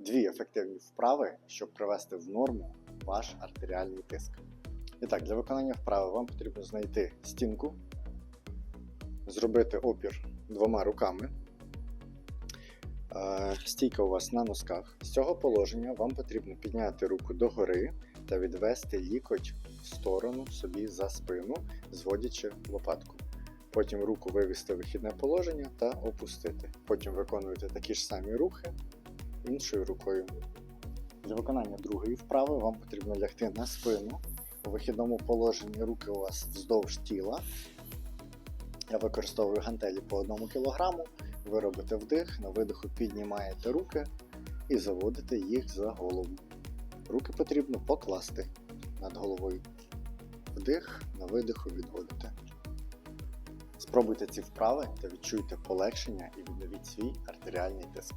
дві ефективні вправи, щоб привести в норму ваш артеріальний тиск. І так, для виконання вправи вам потрібно знайти стінку, зробити опір двома руками. Е, Стійка у вас на носках. З цього положення вам потрібно підняти руку догори та відвести лікоть в сторону собі за спину, зводячи лопатку. Потім руку вивести в вихідне положення та опустити. Потім виконуєте такі ж самі рухи іншою рукою. Для виконання другої вправи вам потрібно лягти на спину. У вихідному положенні руки у вас вздовж тіла. Я використовую гантелі по 1 кг. Ви робите вдих, на видиху піднімаєте руки і заводите їх за голову. Руки потрібно покласти над головою. Вдих, на видиху відводите. Спробуйте ці вправи та відчуйте полегшення і відновіть свій артеріальний тиск.